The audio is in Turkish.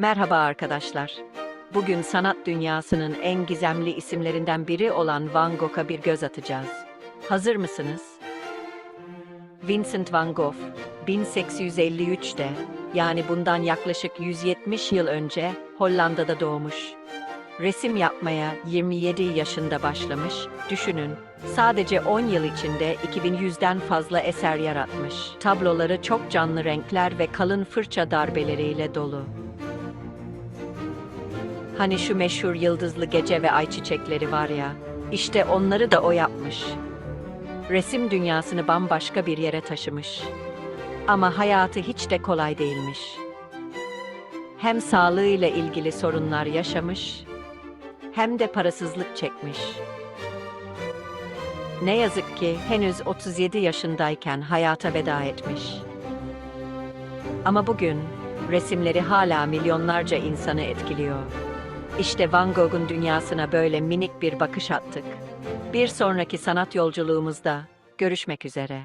Merhaba arkadaşlar. Bugün sanat dünyasının en gizemli isimlerinden biri olan Van Gogh'a bir göz atacağız. Hazır mısınız? Vincent van Gogh, 1853'te, yani bundan yaklaşık 170 yıl önce Hollanda'da doğmuş. Resim yapmaya 27 yaşında başlamış. Düşünün, sadece 10 yıl içinde 2100'den fazla eser yaratmış. Tabloları çok canlı renkler ve kalın fırça darbeleriyle dolu. Hani şu meşhur yıldızlı gece ve ay çiçekleri var ya, işte onları da o yapmış. Resim dünyasını bambaşka bir yere taşımış. Ama hayatı hiç de kolay değilmiş. Hem sağlığıyla ilgili sorunlar yaşamış, hem de parasızlık çekmiş. Ne yazık ki henüz 37 yaşındayken hayata veda etmiş. Ama bugün resimleri hala milyonlarca insanı etkiliyor. İşte Van Gogh'un dünyasına böyle minik bir bakış attık. Bir sonraki sanat yolculuğumuzda görüşmek üzere.